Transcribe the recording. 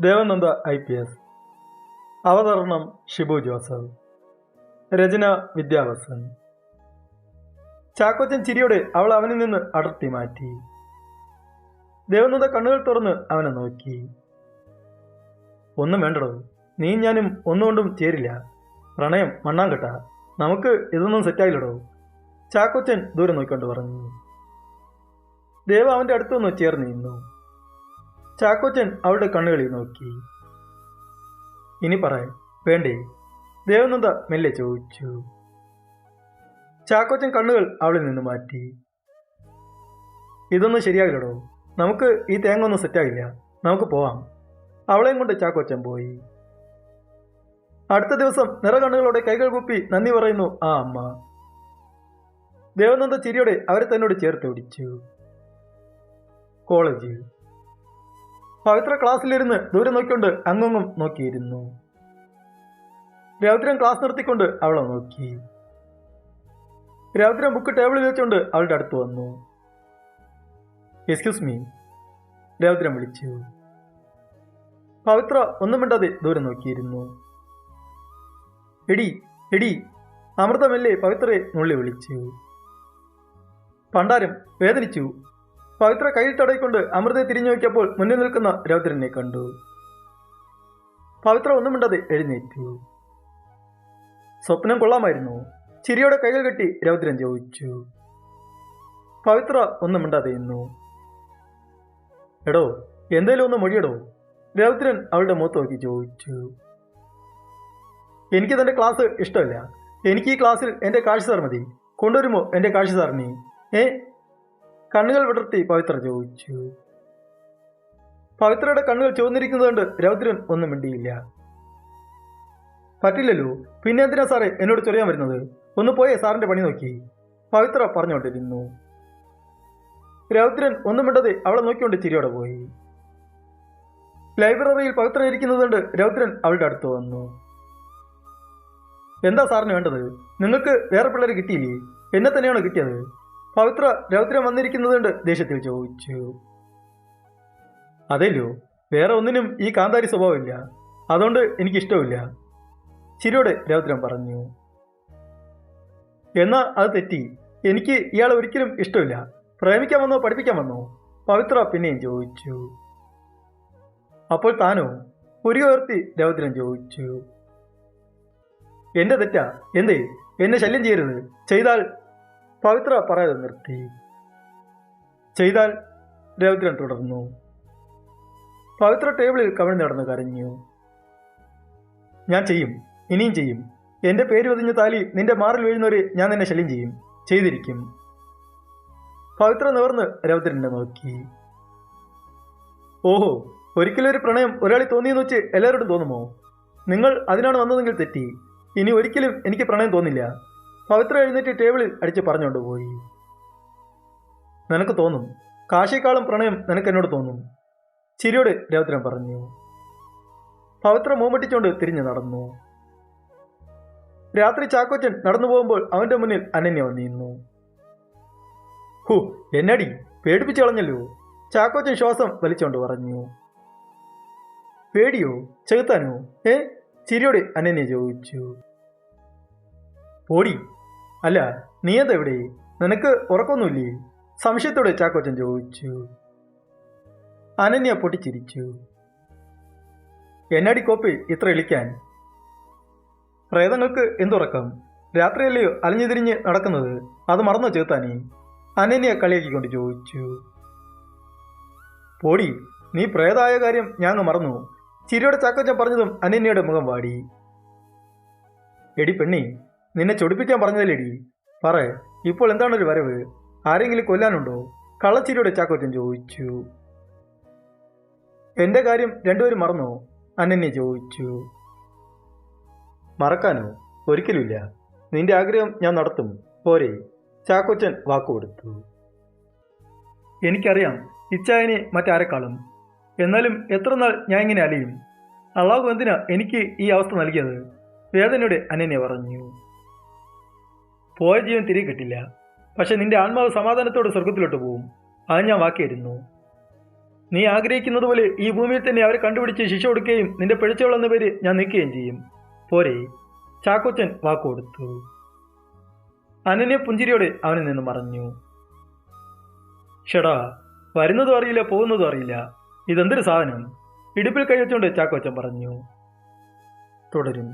Devananda I P S. അവതരണം ഷിബു ജോസഫ്. രചന വിദ്യാവസൻ. ചാക്കോച്ചൻ ചിരിയോടെ അവൾ അവനിൽ നിന്ന് അടർത്തി മാറ്റി. ദേവനന്ദ കണ്ണുകൾ തുറന്ന് അവനെ നോക്കി. ഒന്നും വേണ്ടടോ. നീ ഞാനും ഒന്നുകൊണ്ടും ചേരില്ല. പ്രണയം മണ്ണാങ്കട്ട. നമുക്ക് ഇതൊന്നും സെറ്റായില്ലടോ. ചാക്കോച്ചൻ ദൂരെ നോക്കിക്കൊണ്ട് പറഞ്ഞു. ദേവ അവന്റെ അടുത്തൊന്ന് ചേർന്ന് നിന്നു. ചാക്കോച്ചൻ അവളുടെ കണ്ണുകളിൽ നോക്കി. ഇനി പറയാൻ വേണ്ടേ? ദേവനന്ദ മെല്ലെ ചോദിച്ചു. ചാക്കോച്ചൻ കണ്ണുകൾ അവളിൽ നിന്ന് മാറ്റി. ഇതൊന്നും ശരിയാകില്ലടോ. നമുക്ക് ഈ തേങ്ങ ഒന്നും സെറ്റാകില്ല നമുക്ക് പോവാം. അവളെയും കൊണ്ട് ചാക്കോച്ചൻ പോയി. അടുത്ത ദിവസം നിറകണ്ണുകളോടെ കൈകൾ കൂപ്പി നന്ദി പറയുന്നു ആ അമ്മ. ദേവനന്ദ ചിരിയോടെ അവരെ തന്നോട് ചേർത്ത് പിടിച്ചു. കോളേജിൽ. പവിത്ര ക്ലാസ്സിലിരുന്ന് ദൂരെ നോക്കിക്കൊണ്ട് അങ്ങും നോക്കിയിരുന്നു. രൗദ്രൻ ക്ലാസ് നിർത്തിക്കൊണ്ട് അവളെ നോക്കി. രൗദ്രൻ ബുക്ക് ടേബിളിൽ വെച്ചുകൊണ്ട് അവളുടെ അടുത്ത് വന്നു. എക്സ്ക്യൂസ് മീ രൗദ്രൻ വിളിച്ചു. പവിത്ര ഒന്നും മിണ്ടാതെ ദൂരെ നോക്കിയിരുന്നു. എടി എടി അമൃതമല്ലേ പവിത്രയെ നുള്ളി വിളിച്ചു. പണ്ടാരം വേദനിച്ചു പവിത്ര കയ്യിൽ തടയിക്കൊണ്ട് അമൃതയെ തിരിഞ്ഞു നോക്കിയപ്പോൾ മുന്നിൽ നിൽക്കുന്ന രൗദ്രനെ കണ്ടു. പവിത്ര ഒന്നും മിണ്ടാതെ എഴുന്നേറ്റു. സ്വപ്നം കൊള്ളാമായിരുന്നു. ചിരിയോടെ കൈകൾ കെട്ടി രൗദ്രൻ ചോദിച്ചു. പവിത്ര ഒന്നും മിണ്ടാതെ ഇന്നു എടോ എന്തേലും ഒന്ന് മൊഴിയടോ. രൗദ്രൻ അവളുടെ മുഖത്ത് നോക്കി ചോദിച്ചു. എനിക്ക് തന്റെ ക്ലാസ് ഇഷ്ടമല്ല. എനിക്ക് ഈ ക്ലാസ്സിൽ എന്റെ കാഴ്ച സാർ മതി. കൊണ്ടുവരുമോ എന്റെ കാഴ്ച സാറിനെ? ഏ കണ്ണുകൾ വിടർത്തി പവിത്ര ചോദിച്ചു. പവിത്രയുടെ കണ്ണുകൾ ചുവന്നിരിക്കുന്നതുകൊണ്ട് രൗദ്രൻ ഒന്നും മിണ്ടിയില്ല. പറ്റില്ലല്ലോ പിന്നെ എന്തിനാ സാറേ എന്നോട് ചൊറിയാൻ വരുന്നത്? ഒന്ന് പോയേ സാറിന്റെ പണി നോക്കി. പവിത്ര പറഞ്ഞുകൊണ്ടിരുന്നു. രൗദ്രൻ ഒന്നും മിണ്ടതെ അവളെ നോക്കിക്കൊണ്ട് ചിരിയോടെ പോയി. ലൈബ്രറിയിൽ പവിത്ര ഇരിക്കുന്നത് കൊണ്ട് രൗദ്രൻ അവളുടെ അടുത്ത് വന്നു. എന്താ സാറിന് വേണ്ടത്? നിങ്ങൾക്ക് വേറെ പിള്ളേരെ കിട്ടിയില്ലേ? എന്നെ തന്നെയാണോ കിട്ടിയത്? പവിത്ര രൗദ്രം വന്നിരിക്കുന്നതുണ്ട് ദേഷ്യത്തിൽ ചോദിച്ചു. അതേലോ വേറെ ഒന്നിനും ഈ കാന്താരി സ്വഭാവമില്ല. അതുകൊണ്ട് എനിക്കിഷ്ടമില്ല. ചിരിയോടെ രൗദ്രം പറഞ്ഞു. എന്നാ അത് തെറ്റി. എനിക്ക് ഇയാളെ ഒരിക്കലും ഇഷ്ടമില്ല. പ്രേമിക്കാൻ വന്നോ പഠിപ്പിക്കാൻ വന്നോ? പവിത്ര പിന്നെയും ചോദിച്ചു. അപ്പോൾ താനോ? ഒരു ഉയർത്തി രൗദ്രൻ ചോദിച്ചു. എന്റെ തെറ്റാ? എന്തേ? എന്നെ ശല്യം ചെയ്യരുത്. ചെയ്താൽ പവിത്ര പറയാതെ നിർത്തി. ചെയ്താൽ രൗദ്രൻ തുടർന്നു. പവിത്ര ടേബിളിൽ കവിഴ്ന്ന് നടന്ന് കരഞ്ഞു. ഞാൻ ചെയ്യും ഇനിയും ചെയ്യും. എന്റെ പേര് വതിഞ്ഞ താലി നിന്റെ മാറിൽ വീഴുന്നവരെ ഞാൻ നിന്നെ ശല്യം ചെയ്യും. ചെയ്തിരിക്കും. പവിത്ര നിവർന്ന് രൗദ്രനെ നോക്കി. ഓഹോ ഒരിക്കലും ഒരു പ്രണയം ഒരാളിൽ തോന്നിയെന്ന് വെച്ച് എല്ലാവരോടും തോന്നുമോ? നിങ്ങൾ അതിനാണ് വന്നതെങ്കിൽ തെറ്റി. ഇനി ഒരിക്കലും എനിക്ക് പ്രണയം തോന്നില്ല. പവിത്ര എഴുന്നേറ്റ് ടേബിളിൽ അടിച്ച് പറഞ്ഞുകൊണ്ട് പോയി. നിനക്ക് തോന്നും. കാശിക്കാളും പ്രണയം നിനക്ക് എന്നോട് തോന്നും. ചിരിയോട് രൗദ്രൻ പറഞ്ഞു. പവിത്ര മൂമ്പട്ടിച്ചുകൊണ്ട് തിരിഞ്ഞു നടന്നു. രാത്രി ചാക്കോച്ചൻ നടന്നു പോകുമ്പോൾ അവന്റെ മുന്നിൽ അനന്യ വന്നിരുന്നു. ഹു എന്നടി? പേടിപ്പിച്ചു കളഞ്ഞല്ലോ. ചാക്കോച്ചൻ ശ്വാസം വലിച്ചുകൊണ്ട് പറഞ്ഞു. പേടിയോ? ചെകുത്താനോ? ഏ? ചിരിയോട് അനന്യ ചോദിച്ചു. പോടി അല്ല നീ എന്താ എവിടെ നിനക്ക് ഉറക്കൊന്നുമില്ലേ? സംശയത്തോടെ ചാക്കോച്ചൻ ചോദിച്ചു. അനന്യ പൊട്ടിച്ചിരിച്ചു. എന്നടി കോപ്പി ഇത്ര ഇളിക്കാൻ? പ്രേതങ്ങൾക്ക് എന്തുറക്കം? രാത്രിയല്ലയോ അലഞ്ഞു തിരിഞ്ഞ് നടക്കുന്നത്? അത് മറന്നോ ചേത്താനി? അനന്യ കളിയാക്കിക്കൊണ്ട് ചോദിച്ചു. പോടി നീ പ്രേതായ കാര്യം ഞാൻ മറന്നു. ചിരിയുടെ ചാക്കോച്ചൻ പറഞ്ഞതും അനന്യയുടെ മുഖം വാടി. എടി പെണ്ണി നിന്നെ ചൊടിപ്പിക്കാൻ പറഞ്ഞതല്ലേടി? പറ ഇപ്പോൾ എന്താണൊരു വരവ്? ആരെങ്കിലും കൊല്ലാനുണ്ടോ? കള്ളച്ചിരിയുടെ ചാക്കോച്ചൻ ചോദിച്ചു. എന്റെ കാര്യം രണ്ടുപേരും മറന്നോ? അനന്യ ചോദിച്ചു. മറക്കാനോ? ഒരിക്കലുമില്ല. നിന്റെ ആഗ്രഹം ഞാൻ നടത്തും. പോരെ. ചാക്കോച്ചൻ വാക്കുകൊടുത്തു എനിക്കറിയാം ഇച്ചായനെ മറ്റാരെക്കാളും. എന്നാലും എത്ര നാൾ ഞാൻ ഇങ്ങനെ അലയും? അള്ളാഹു എന്തിനാ എനിക്ക് ഈ അവസ്ഥ നൽകിയത്? വേദനയുടെ അനന്യ പറഞ്ഞു. പോയ ജീവൻ തിരികെ കിട്ടില്ല. പക്ഷെ നിന്റെ ആത്മാവ് സമാധാനത്തോടെ സ്വർഗത്തിലോട്ട് പോകും അത് ഞാൻ വാക്കിയിരുന്നു. നീ ആഗ്രഹിക്കുന്നത് പോലെ ഈ ഭൂമിയിൽ തന്നെ അവരെ കണ്ടുപിടിച്ച് ശിക്ഷ കൊടുക്കുകയും നിന്റെ പിഴച്ചവളെന്ന പേര് ഞാൻ നിൽക്കുകയും ചെയ്യും. പോരെ. ചാക്കോച്ചൻ വാക്കുകൊടുത്തു അനന്യ പുഞ്ചിരിയോടെ അവനിൽ നിന്ന് മറഞ്ഞു. ഷെടാ വരുന്നതും അറിയില്ല പോകുന്നതും അറിയില്ല. ഇതെന്തൊരു സാധനം? ഇടുപ്പിൽ കൈവച്ചുകൊണ്ട് ചാക്കോച്ചൻ പറഞ്ഞു. തുടരും.